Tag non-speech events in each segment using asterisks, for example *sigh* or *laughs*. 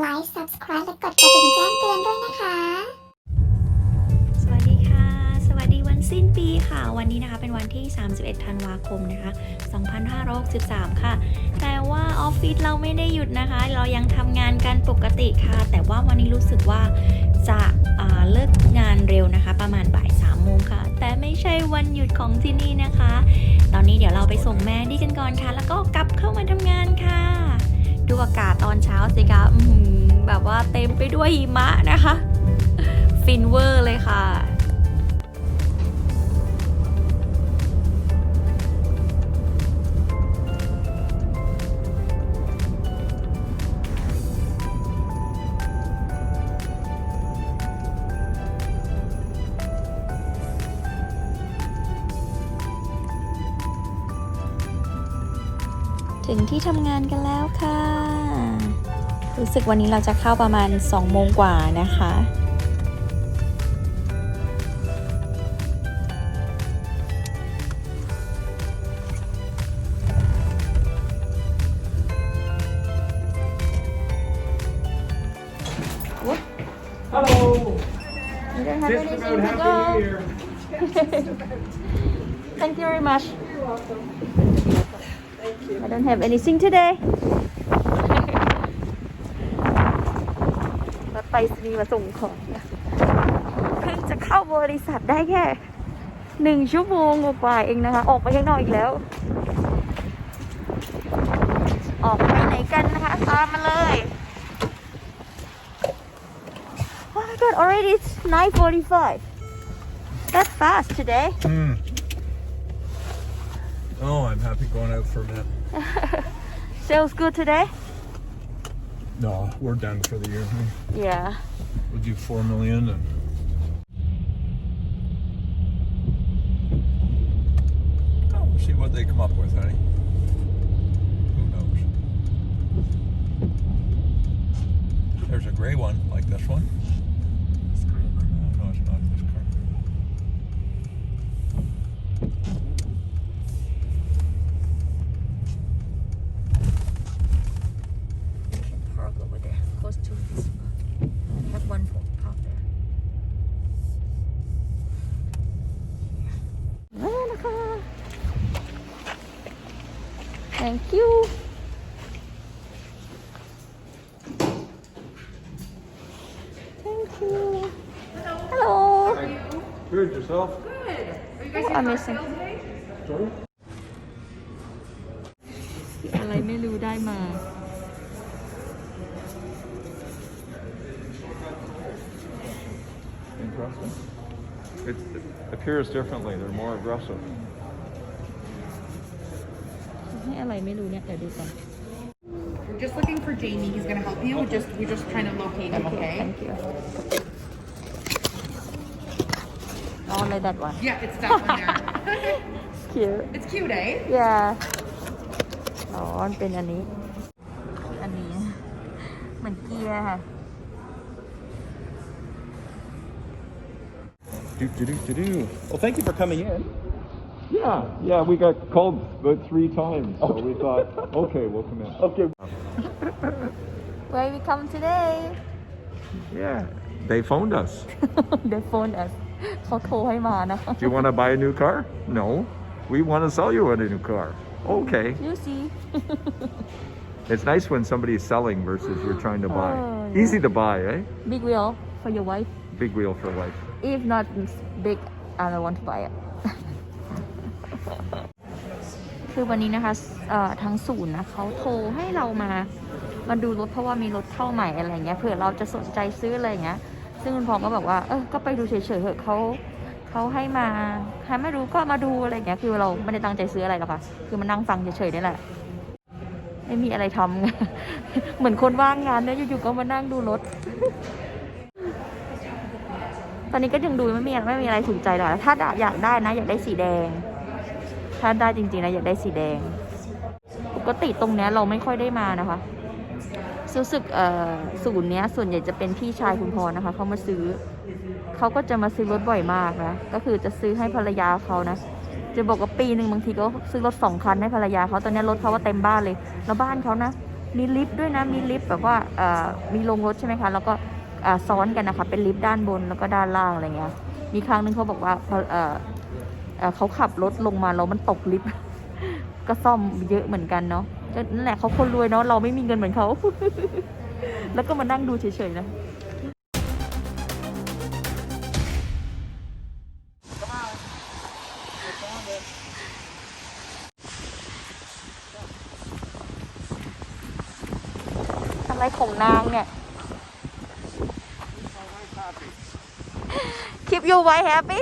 ไลค์ subscribe และกดกระดิ่งแจ้งเตือนด้วยนะคะ สวัสดีค่ะ สวัสดีวันสิ้นปีค่ะ วันนี้นะคะเป็นวันที่ 31 ธันวาคมนะคะ 2563 ค่ะ แต่ว่าออฟฟิศเราไม่ได้หยุดนะคะ เรายังทำงานกันปกติค่ะ แต่ว่าวันนี้รู้สึกว่าจะาเลิกงานเร็วนะคะ ประมาณบ่าย3โมงค่ะ แต่ไม่ใช่วันหยุดของที่นี่นะคะ ตอนนี้เดี๋ยวเราไปส่งแม่ดีกันก่อนค่ะ แล้วก็กลับเข้ามาทำงานค่ะ ดูอากาศตอนเช้าสิคะอื แบบว่าเต็มไปด้วยหิมะนะคะ ฟินเวอร์เลยค่ะถึงที่ทำงานกัน รู้สึกวันนี้เราจะเข้าประมาณ 2 โมงกว่านะคะ Hello. You don't have Just anything about to happy New go. Year. Thank you very much. I don't have anything today. รถ ไปสนีย์มาส่งของนะเพิ่งจะเข้าบริษัทได้แค่หนึ่งชั่วโมงกว่าๆเองนะคะ ออกไปข้างนอกอีกแล้ว ออกไปไหนกันนะคะ ตามมาเลย Oh my god already it's 9:45 That's fast today Hmm. Oh, I'm happy going out for a minute. Sales good today No, we're done for the year. huh? Yeah We'll do four million and. Oh, we'll see what they come up with, honey. Who knows? There's a gray one, like this one. No, no, it's not thank you thank you hello Good yourself. oh, amazing อะไรไม่รู้ได้มา Interesting. It appears differently. They're more aggressive. ให้อะไรไม่รู้เนี่ย เดี๋ยวดูก่อน We're just looking for Jamie. He's gonna help you. We're just we're just trying to locate him. Okay. thank you oh like that one Yeah, it's that one there. *laughs* cute it's cute, eh? yeah อ๋อมันเป็นอันนี้ อันนี้ เหมือนเกียร์ค่ะ Do, do, do, do, do. Well, thank you for coming in. Yeah, yeah, we got called about three times, so we thought, okay, we'll come in. Okay. *laughs* where we come today Yeah, they phoned us. *laughs* they phone us เขาโทรให้มานะ Do you want to buy a new car? No, we want to sell you a new car. Okay. you see *laughs* It's nice when somebody's selling versus you're trying to buy. Oh, yeah. Easy to buy, eh? big wheel for your wife Big wheel for life. if not big I don't want to buy it คือวันนี้นะคะเอ่อทางศูนย์นะเขาโทรให้เรามามาดูรถเพราะว่ามีรถเข้าใหม่อะไรเงี้ยเผื่อเราจะสนใจซื้ออะไรเงี้ย ซึ่งคุณพองก็บอกว่าเออก็ไปดูเฉยๆเถอะเขาเขาให้มาใครไม่รู้ก็มาดูอะไรเงี้ยคือเราไม่ได้ตั้งใจซื้ออะไรหรอกค่ะ คือมานั่งฟังเฉยๆนี่แหละไม่มีอะไรทำไงเหมือนคนว่างงานเนี่ยอยู่ๆก็มานั่งดูรถ ตอนนี้ก็ยังดูไม่มีไม่มีอะไรถูกใจหรอกถ้าอยากได้นะ อยากได้สีแดง ถ้าได้จริงๆนะอยากได้สีแดง ปกติตรงเนี้ยเราไม่ค่อยได้มานะคะรู้สึกเอ่อศูนย์เนี้ยส่วนใหญ่จะเป็นพี่ชายคุณพรนะคะเขามาซื้อเขาก็จะมาซื้อรถบ่อยมากนะก็คือจะซื้อให้ภรรยาเขานะจะบอกว่าปีหนึ่งบางทีก็ซื้อรถสองคันให้ภรรยาเขาตอนนี้รถเขาว่าเต็มบ้านเลย แล้วบ้านเขานะ มีลิฟต์ด้วยนะมีลิฟต์แบบว่าเอ่อมีลงรถใช่ไหมคะแล้วก็อ่าซ้อนกันนะคะเป็นลิฟต์ด้านบนแล้วก็ด้านล่างอะไรเงี้ยมีครั้งหนึงเขาบอกว่า เขาขับรถลงมาแล้วมันตกลิฟต์ก็ซ่อมเยอะเหมือนกันเนาะนั่นแหละเขาคนรวยเนาะเราไม่มีเงินเหมือนเขาแล้วก็มานั่งดูเฉยๆนะอะไรของนางเนี่ย Keep you wife happy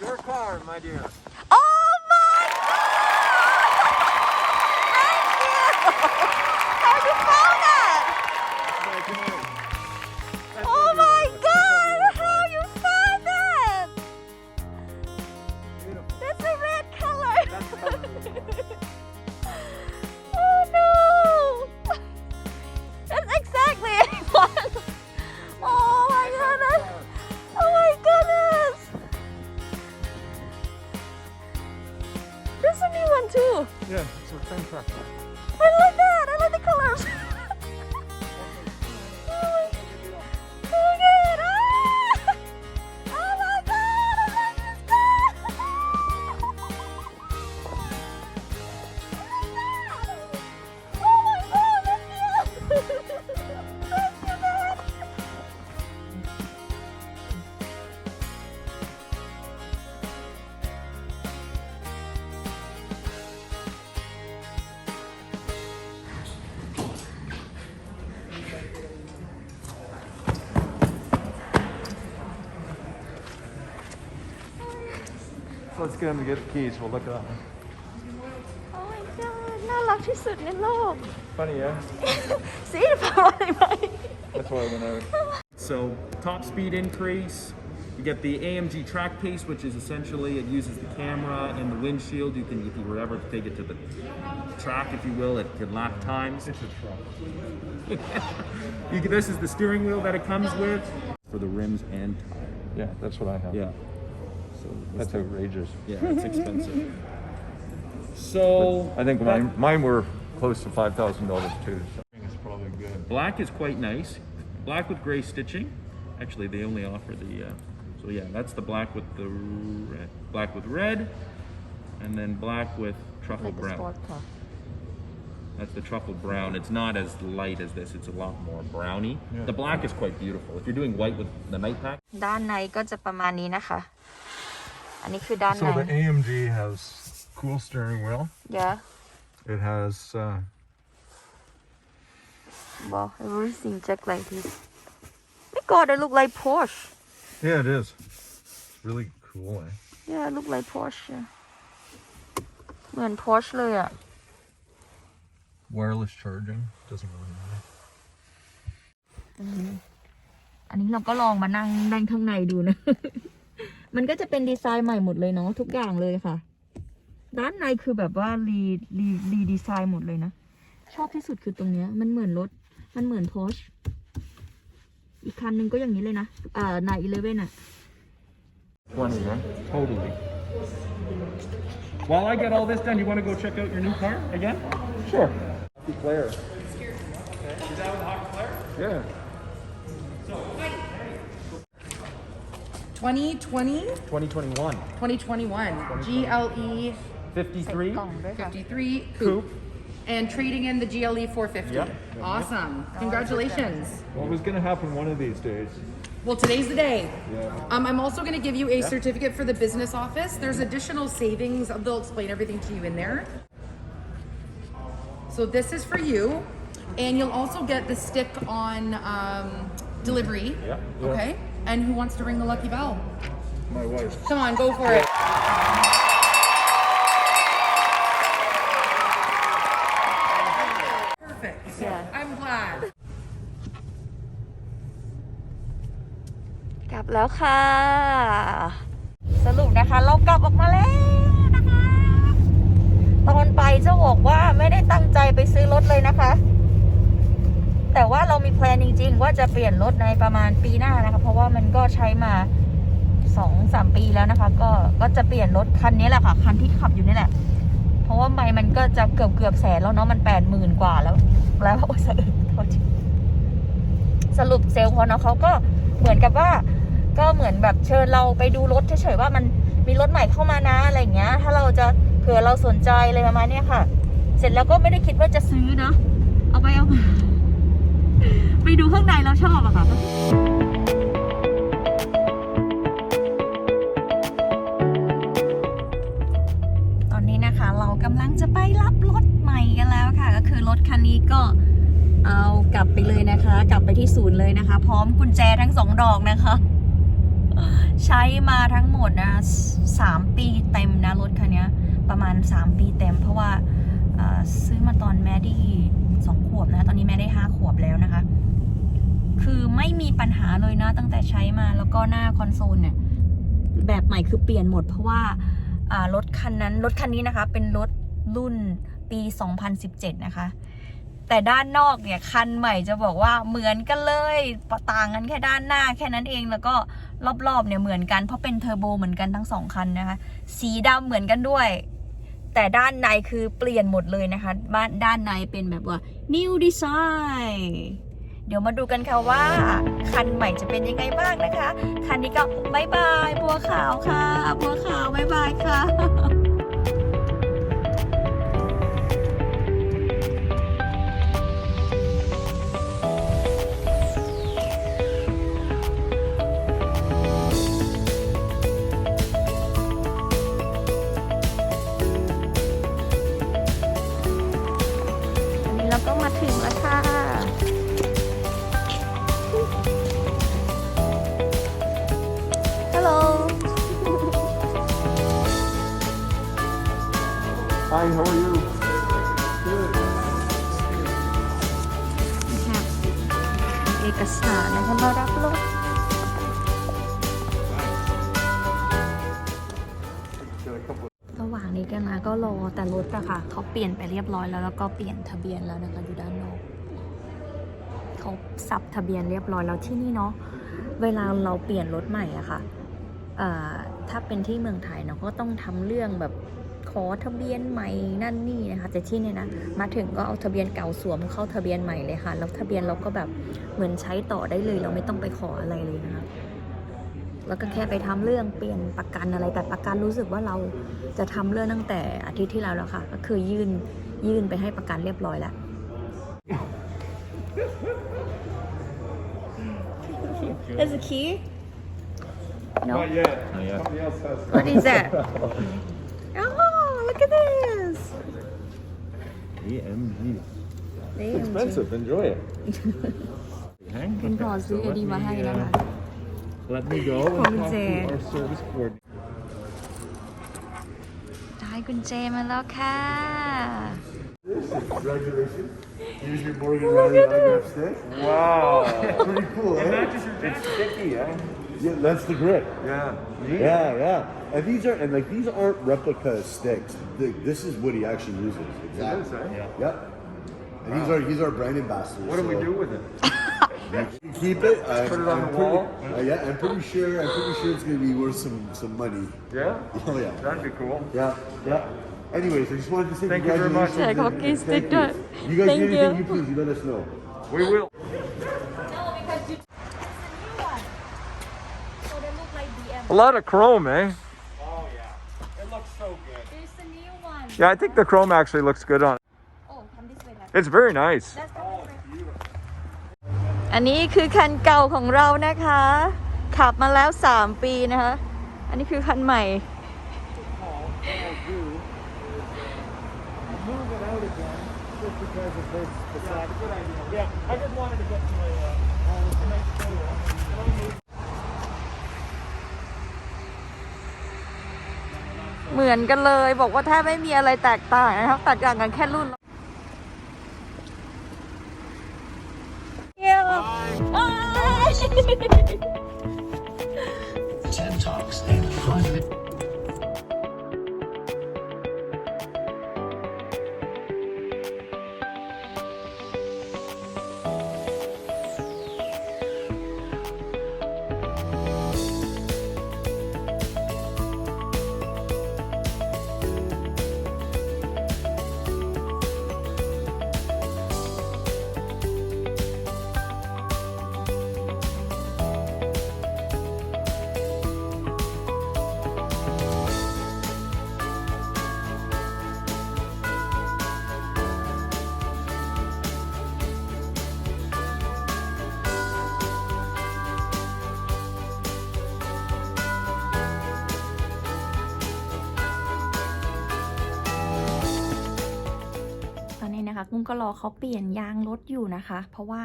Your car, Let's get him to get the keys. We'll look it up. Oh my god, no, la fisoet nel lob. Funny, yeah? *laughs* See if I want it, That's why I went out. So, top speed increase. You get the AMG track piece, which is essentially it uses the camera and the windshield. You can, if you were ever to take it to the track, if you will, it can lap times. It's a truck. *laughs* this is the steering wheel that it comes with for the rims and tires. Yeah, that's what I have. Yeah. So That's outrageous. yeah, it's expensive. *laughs* So I think mine, mine were close to five thousand dollars too. So. It's probably good. Black is quite nice. Black with gray stitching. Actually, they only offer the. Uh, so yeah, that's the black with the red. Black with red, and then black with truffle brown. That's the truffle brown. It's not as light as this. It's a lot more browny. The black is quite beautiful. If you're doing white with the night pack, ด้านในก็จะประมาณนี้นะคะ อันนี้คือด้านใน So the AMG has cool steering wheel. yeah It has uh, wow everything just like this my god I look like Porsche yeah, it is. It's really cool. Eh? yeah I look like Porsche yeah. เหมือน Porsche เลยอะ Wireless charging doesn't really matter. อันนี้เราก็ลองมานั่งนั่งข้างในดูนะ *laughs* มันก็จะเป็นดีไซน์ใหม่หมดเลยเนาะทุกอย่างเลยค่ะ ด้านในคือแบบว่ารีรีรีดีไซน์หมดเลยนะ ชอบที่สุดคือตรงเนี้ย มันเหมือนรถ มันเหมือนพอชอีกคันนึงก็อย่างนี้เลยนะอ่านายอีเลเว่นอะ twenty, right? Totally. While I get all this done, you want to go check out your new car again? Sure. Claire. Is that with Hawk Claire? Yeah. 2020, 2021. 2021 GLE 53. 53 coupe. Coupe. And trading in the GLE 450. Yep. Awesome. Congratulations. What was going to happen one of these days? Well, today's the day. Yeah. Um, I'm also going to give you a certificate for the business office. There's additional savings. They'll explain everything to you in there. So this is for you, and you'll also get the stick on um, delivery. Yeah, yeah. Okay. And who wants to ring the lucky bell? My wife. Come on, go for it. Perfect. Yeah. I'm glad. กลับแล้วค่ะ สรุปนะคะ เรากลับออกมาแล้วนะคะ ตอนไปเจ้าบอกว่าไม่ได้ตั้งใจไปซื้อรถเลยนะคะ แต่ว่าเรามีแพลนจริง ๆ ว่าจะเปลี่ยนรถในประมาณปีหน้านะคะ เพราะว่ามันก็ใช้มาสองสามปีแล้วนะคะ ก็ก็จะเปลี่ยนรถคันนี้แหละค่ะ คันที่ขับอยู่นี่แหละ เพราะว่าไม่มันก็จะเกือบเกือบแสนแล้วเนาะมันแปดหมื่นกว่าแล้ว แล้วโอ้ยสะอึกสรุปเซลล์เขาเนาะเขาก็เหมือนกับว่าก็เหมือนแบบเชิญเราไปดูรถเฉยๆว่ามันมีรถใหม่เข้ามานะอะไรอย่างเงี้ย ถ้าเราจะเผื่อเราสนใจอะไรประมาณนี้ค่ะ เสร็จแล้วก็ไม่ได้คิดว่าจะซื้อเนาะเอาไปเอามา ไปดูข้างในเราชอบอะค่ะตอนนี้นะคะเรากำลังจะไปรับรถใหม่กันแล้วค่ะ ก็คือรถคันนี้ก็เอากลับไปเลยนะคะ กลับไปที่ศูนย์เลยนะคะ พร้อมกุญแจทั้งสองดอกนะคะ ใช้มาทั้งหมดนะสามปีเต็มนะรถคันนี้ประมาณ 3 ปีเต็ม เพราะว่าเอ่อซื้อมาตอนแม่ไดีสองขวบนะ ตอนนี้แม่ได้ห้าขวบแล้วนะคะ คือไม่มีปั ญหาเลยนะตั้งแต่ใช้มาแล้วก็หน้าคอนโซลเนี่ยแบบใหม่คือเปลี่ยนหมด เพราะว่ารถคันนั้นรถคันนี้นะคะ เป็นรถรุ่นปี 2017 นะคะ แต่ด้านนอกเนี่ยคันใหม่จะบอกว่าเหมือนกันเลยต่างกันแค่ด้านหน้าแค่นั้นเองแล้วก็รอบๆเนี่ยเหมือนกันเพราะเป็นเทอร์โบเหมือนกันทั้งสองคันนะคะ สีดำเหมือนกันด้วย แต่ด้านในคือเปลี่ยนหมดเลยนะคะบ้านด้านในเป็นแบบว่า new design เดี๋ยวมาดูกันค่ะว่า คันใหม่จะเป็นยังไงบ้างนะคะ คันนี้ก็บายบายบัวขาวค่ะ บัวขาวบายบายค่ะ Hi, how are you? เอกสารนะคะมารับรถ ระหว่างนี้กันมาก็รอแต่รถอะค่ะเขาเปลี่ยนไปเรียบร้อยแล้วแล้วก็เปลี่ยนทะเบียนแล้วนะคะอยู่ด้านนอกเขาสับทะเบียนเรียบร้อยแล้วที่นี่เนาะเวลาเราเปลี่ยนรถใหม่อะค่ะเอ่อถ้าเป็นที่เมืองไทยเนาะก็ต้องทำเรื่องแบบ ขอทะเบียนใหม่นั่นนี่นะคะแต่ที่เนี่ยนะมาถึงก็เอาทะเบียนเก่าสวมเข้าทะเบียนใหม่เลยค่ะ แล้วทะเบียนเราก็แบบเหมือนใช้ต่อได้เลย เราไม่ต้องไปขออะไรเลยนะคะแล้วก็แค่ไปทำเรื่องเปลี่ยนประกันอะไร แต่ประกันรู้สึกว่าเราจะทำเรื่องตั้งแต่อาทิตย์ที่แล้วแล้วค่ะ ก็คือยื่นยื่นไปให้ประกันเรียบร้อยแล้ว There's a key? No. Not yet. Not yet. Somebody else has. What is that? Oh, look at this. AMG. Expensive. Enjoy it. *laughs* Hang คุณพ่อซื้ออันนี้มาให้นะคะ Let me go and From talk there. to our service coordinator. ได้กุญแจมาแล้วค่ะ Congratulations. Here's your Morgan Riley autograph stick. Wow. *laughs* Pretty cool, eh? it's sticky, eh? Yeah, that's the grip. Yeah. Yeah, yeah. And these are and like these aren't replica sticks. Th- This is what he actually uses. Exactly. is, eh? Yeah. Yep. And he's our he's our brand ambassador. What do we do with it? *laughs* You keep it. I, put it on I'm the pretty- wall? uh, yeah, I'm pretty sure. I'm pretty sure it's gonna be worth some some money. Yeah? *laughs* Oh yeah. That'd be cool. Yeah. Yeah. Anyways, I just wanted to say Thank you very much. congratulations. Yeah, and- hockey and thank you. You guys Thank need anything, you. you please, you let us know. We will. A lot of chrome, eh? Oh yeah. It looks so good. There's a new one Yeah, I think the chrome actually looks good on it. Oh come this way It's very nice. อันนี้คือคันเก่าของเรานะคะ ขับมาแล้ว 3 ปีนะคะ อันนี้คือคันใหม่ เหมือนกันเลย บอกว่าแทบไม่มีอะไรแตกต่างนะครับแตกต่างกันแค่รุ่นเยี่ยม TED Talks and fun. นะคะกุ้งก็รอเขาเปลี่ยนยางรถอยู่นะคะ เพราะว่า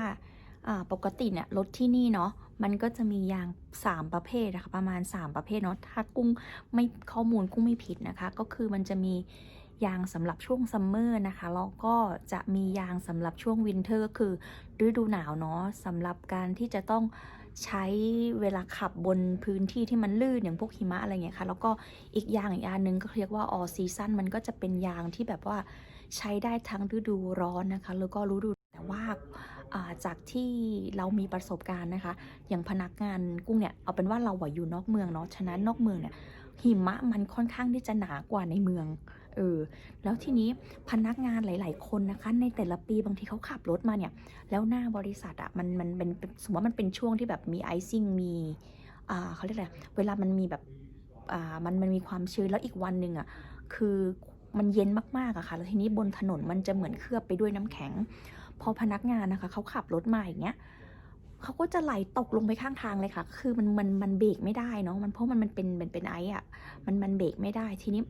ปกติเนี่ยรถที่นี่เนาะมันก็จะมียาง 3 ประเภทนะคะประมาณ 3 ประเภทเนาะถ้ากุ้งไม่ข้อมูลกุ้งไม่ผิดนะคะ ก็คือมันจะมียางสำหรับช่วงซัมเมอร์นะคะแล้วก็จะมียางสำหรับช่วงวินเทอร์ก็คือฤดูหนาวเนาะสำหรับการที่จะต้องใช้เวลาขับบนพื้นที่ที่มันลื่นอย่างพวกหิมะอะไรเงี้ยค่ะ แล้วก็อีกอย่างอีกอันหนึงก็เรียกว่า all season มันก็จะเป็นยางที่แบบว่า ใช้ได้ทั้งฤดูร้อนนะคะ แล้วก็ฤดูแต่ว่าาจากที่เรามีประสบการณ์นะคะ อย่างพนักงานกุ้งเนี่ยเอาเป็นว่าเราอยู่นอกเมืองเนาะฉะนั้นนอกเมืองเนี่ยหิมะมันค่อนข้างที่จะหนากว่าในเมืองเออแล้วทีนี้พนักงานหลาย ๆ คนนะคะ ในแต่ละปีบางทีเขาขับรถมาเนี่ย แล้วหน้าบริษัทอะมันมันเป็นสมมติว่ามันเป็นช่วงที่แบบมีไอซิ่งมีอ่าเขาเรียกอะไรเวลามันมีแบบอ่ามันมันมีความชื้นแล้วอีกวันหนึ่งอะคือ มันเย็นมากๆอะค่ะ แล้วทีนี้บนถนนมันจะเหมือนเคลือบไปด้วยน้ำแข็ง พอพนักงานนะคะเขาขับรถมาอย่างเงี้ยเขาก็จะไหลตกลงไปข้างทางเลยค่ะ คือมันมันมันเบรกไม่ได้เนาะ มันเพราะมันมันเป็นมันเป็นไอซ์อะมันมันเบรกไม่ได้ ทีนี้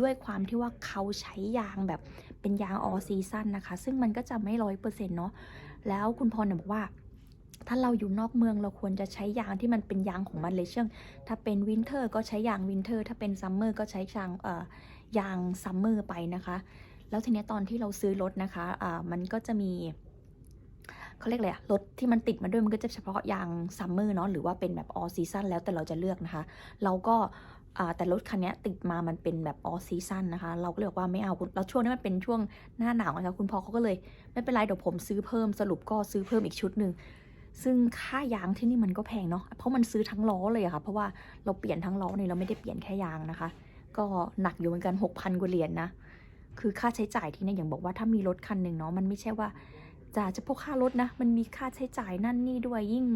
ด้วยความที่ว่าเขาใช้ยางแบบเป็นยางออซีซันนะคะ ซึ่งมันก็จะไม่ร้อยเปอร์เซ็นต์เนาะ แล้วคุณพรเนี่ยบอกว่า ถ้าเราอยู่นอกเมืองเราควรจะใช้ยางที่มันเป็นยางของมันเลยเช่นถ้าเป็นวินเทอร์ก็ใช้ยางวินเทอร์ ถ้าเป็นซัมเมอร์ก็ใช้ยางเอ่อ ยางซัมเมอร์ไปนะคะ แล้วทีนี้ตอนที่เราซื้อรถนะคะอ่ามันก็จะมีเขาเรียกอะไรอะรถที่มันติดมาด้วยมันก็จะเฉพาะยางซัมเมอร์เนาะหรือว่าเป็นแบบออซีซันแล้วแต่เราจะเลือกนะคะ เราก็แต่รถคันนี้ติดมามันเป็นแบบออซีซันนะคะ เราก็เลยบอกว่าไม่เอาคุณแล้วช่วงนี้มันเป็นช่วงหน้าหนาวนะคะคุณพ่อเขาก็เลยไม่เป็นไรเดี๋ยวผมซื้อเพิ่มสรุปก็ซื้อเพิ่มอีกชุดหนึ่งซึ่งค่ายางที่นี่มันก็แพงเนาะเพราะมันซื้อทั้งล้อเลยอะค่ะเพราะว่าเราเปลี่ยนทั้งล้อเนี่ยเราไม่ได้เปลี่ยนแค่ยางนะคะ ก็หนักอยู่เหมือนกัน6,000กว่าเหรียญนะ คือค่าใช้จ่ายที่เนี่ยอย่างบอกว่าถ้ามีรถคันหนึ่งเนาะมันไม่ใช่ว่าจะจะพวกค่ารถนะ มันมีค่าใช้จ่ายนั่นนี่ด้วยยิ่ง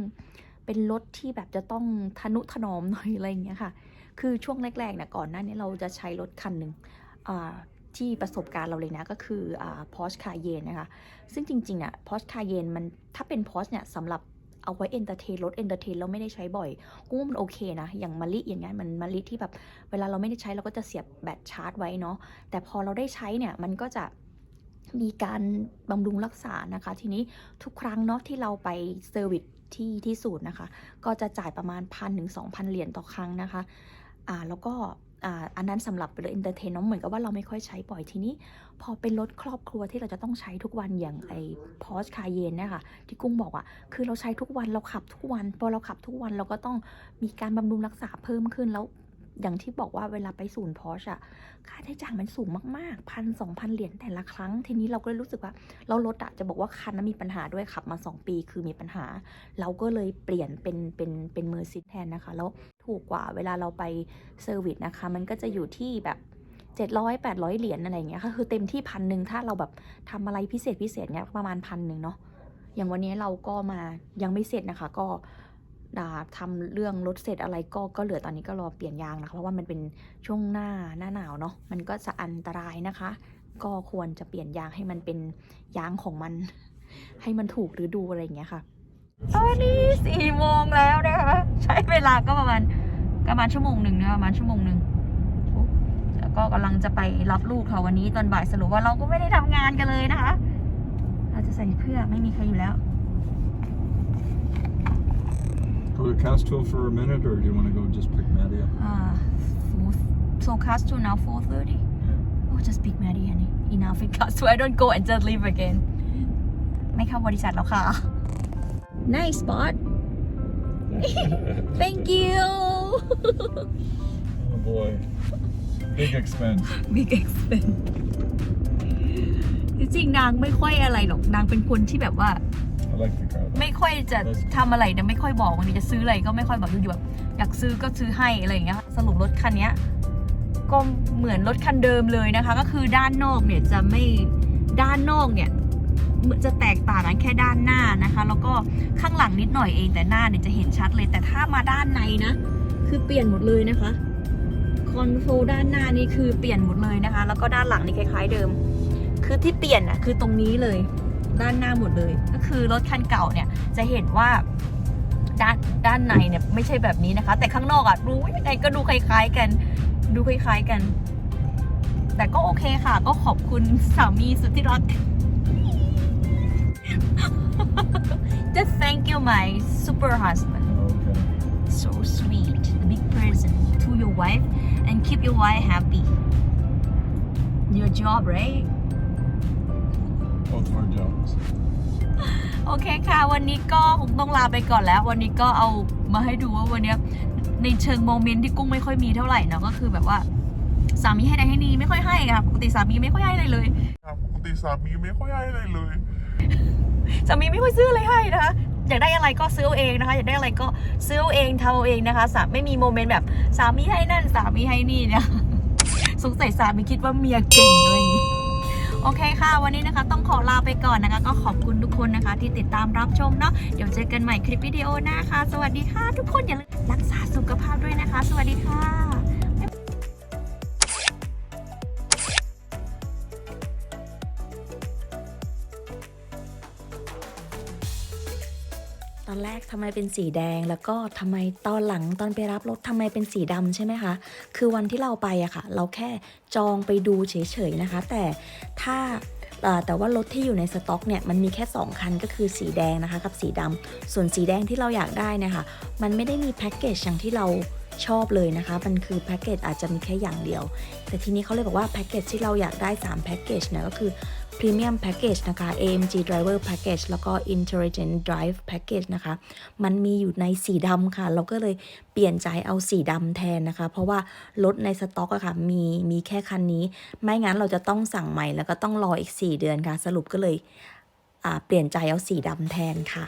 เป็นรถที่แบบจะต้องทนุถนอมหน่อยอะไรอย่างเงี้ยค่ะ คือช่วงแรกๆนะก่อนหน้านี้เราจะใช้รถคันหนึ่งอ่าที่ประสบการณ์เราเลยนะก็คืออ่า Porsche Cayenne นะคะ ซึ่งจริงๆอะ Porsche Cayenne มันถ้าเป็น Porsche เนี่ยสำหรับ เอาไว้เอนเตอร์เทนรถเอนเตอร์เทนเราไม่ได้ใช้บ่อยกุ้งว่ามันโอเคนะ อย่างมาลิอย่างเงี้ยมันมาลิที่แบบเวลาเราไม่ได้ใช้เราก็จะเสียบแบตชาร์จไว้เนาะแต่พอเราได้ใช้เนี่ยมันก็จะมีการบำรุงรักษานะคะ ทีนี้ทุกครั้งเนาะที่เราไปเซอร์วิสที่ที่ศูนย์นะคะ ก็จะจ่ายประมาณพันถึงสองพันเหรียญต่อครั้งนะคะ อ่าแล้วก็ อันนั้นสำหรับเป็นรถเอนเตอร์เทนเนาะเหมือนกับว่าเราไม่ค่อยใช้บ่อยทีนี้ พอเป็นรถครอบครัวที่เราจะต้องใช้ทุกวันอย่างไอ้ Porsche Cayenne เนี่ยค่ะที่กุ้งบอกอะคือเราใช้ทุกวันเราขับทุกวันพอเราขับทุกวันเราก็ต้องมีการบำรุงรักษาเพิ่มขึ้นแล้วอย่างที่บอกว่าเวลาไปศูนย์พอชอะค่าใช้จ่ายมันสูงมากๆพันสองพันเหรียญแต่ละครั้ง ทีนี้เราก็เลยรู้สึกว่า เรารถอะจะบอกว่าคันนั้นมีปัญหาด้วยขับมา 2 ปีคือมีปัญหา เราก็เลยเปลี่ยนเป็นเป็นเป็นเมอร์ซิแทนนะคะ แล้ว ถูกกว่าเวลาเราไปเซอร์วิสนะคะ มันก็จะอยู่ที่แบบ700 800 เหรียญอะไรเงี้ยค่ะคือเต็มที่พันหนึ่งถ้าเราแบบทำอะไรพิเศษพิเศษเนี้ยประมาณพันหนึ่งเนาะอย่างวันนี้เราก็มายังไม่เสร็จนะคะ ก็อ่าทำเรื่องรถเสร็จอะไรก็ก็เหลือตอนนี้ก็รอเปลี่ยนยางนะคะเพราะว่ามันเป็นช่วงหน้าหน้าหนาวเนาะมันก็จะอันตรายนะคะ ก็ควรจะเปลี่ยนยางให้มันเป็นยางของมัน ให้มันถูกฤดูอะไรอย่างเงี้ยค่ะ ตอนนี้สี่โมงแล้วนะคะ ใช้เวลาก็ประมาณประมาณชั่วโมงหนึ่งนะประมาณชั่วโมงหนึ่งปุ๊บแล้วก็กำลังจะไปรับลูกค่ะวันนี้ตอนบ่ายสรุปว่าเราก็ไม่ได้ทำงานกันเลยนะคะ เราจะใส่เพื่อไม่มีใครอยู่แล้ว Go to Castro for a minute, or do you want to go just pick Maddie up? Uh, four, so Castro now 4.30? Yeah. Oh, just pick Maddie and enough in Castro. I don't go and just leave again. ไม่เข้าบริษัทแล้วค่ะ Nice spot. Thank you. Oh boy. Big expense. Big expense. จริงๆนางไม่ค่อยอะไรหรอกนางเป็นคนที่แบบว่า I like the car. though. ไม่ค่อยจะทำอะไรนะไม่ค่อยบอกบางทีจะซื้ออะไรก็ไม่ค่อยแบบอยู่ๆแบบอยากซื้อก็ซื้อให้อะไรอย่างเงี้ยสรุปรถคันเนี้ยก็เหมือนรถคันเดิมเลยนะคะ ก็คือด้านนอกเนี่ยจะไม่ด้านนอกเนี่ย จะแตกต่างกันแค่ด้านหน้านะคะ แล้วก็ข้างหลังนิดหน่อยเองแต่หน้าเนี่ยจะเห็นชัดเลย แต่ถ้ามาด้านในนะ คือเปลี่ยนหมดเลยนะคะคอนโซลด้านหน้านี่คือเปลี่ยนหมดเลยนะคะ แล้วก็ด้านหลังนี่คล้าย ๆเดิม คือที่เปลี่ยนอะคือตรงนี้เลย ด้านหน้าหมดเลย ก็คือรถคันเก่าเนี่ยจะเห็นว่าด้านด้านในเนี่ยไม่ใช่แบบนี้นะคะ แต่ข้างนอกอะดูยังไงก็ดูคล้าย ๆ กัน ดูคล้าย ๆกัน แต่ก็โอเคค่ะ ก็ขอบคุณสามีสุดที่รัก Just thank you my super husband Okay. so sweet the big present to your wife and keep your wife happy your job right Both of our jobs. โอเคค่ะ วันนี้ก็คงต้องลาไปก่อนแล้ว วันนี้ก็เอามาให้ดูว่าวันเนี้ยในเชิงโมเมนต์ที่กุ้งไม่ค่อยมีเท่าไหร่เนาะก็คือแบบว่าสามีให้ใดให้นี่ไม่ค่อยให้ค่ะปกติสามีไม่ค่อยให้อะไรเลย ปกติสามีไม่ค่อยให้อะไรเลย สามีไม่ค่อยซื้ออะไรให้นะคะอยากได้อะไรก็ซื้อเองนะคะ อยากได้อะไรก็ซื้อเองทำเอาเองนะคะสาไม่มีโมเมนต์แบบสามีให้นั่นสามีให้นี่เนี่ยสงสัยสามีคิดว่าเมียเก่งเลยโอเคค่ะ วันนี้นะคะต้องขอลาไปก่อนนะคะ ก็ขอบคุณทุกคนนะคะ ที่ติดตามรับชมเนาะเดี๋ยวเจอกันใหม่คลิปวิดีโอหน้าค่ะ สวัสดีค่ะ ทุกคนอย่าลืมรักษาสุขภาพด้วยนะคะ สวัสดีค่ะ ตอนแรกทำไมเป็นสีแดงแล้วก็ทำไมตอนหลังตอนไปรับรถทำไมเป็นสีดำใช่ไหมคะ คือวันที่เราไปอะค่ะ เราแค่จองไปดูเฉยๆนะคะ แต่ถ้าแต่ว่ารถที่อยู่ในสต็อกเนี่ยมันมีแค่ 2 คันก็คือสีแดงนะคะกับสีดำส่วนสีแดงที่เราอยากได้นะคะมันไม่ได้มีแพ็กเกจอย่างที่เราชอบเลยนะคะ มันคือแพ็กเกจอาจจะมีแค่อย่างเดียว แต่ทีนี้เขาเลยบอกว่าแพ็กเกจที่เราอยากได้ 3 แพ็กเกจเนี่ยก็คือ Premium Package นะคะ AMG Driver Package แล้วก็ Intelligent Drive Package นะคะ มันมีอยู่ในสีดำค่ะ เราก็เลยเปลี่ยนใจเอาสีดำแทนนะคะ เพราะว่ารถในสต็อกอะค่ะ มีมีแค่คันนี้ ไม่งั้นเราจะต้องสั่งใหม่แล้วก็ต้องรออีก 4 เดือนค่ะ สรุปก็เลยเปลี่ยนใจเอาสีดำแทนค่ะ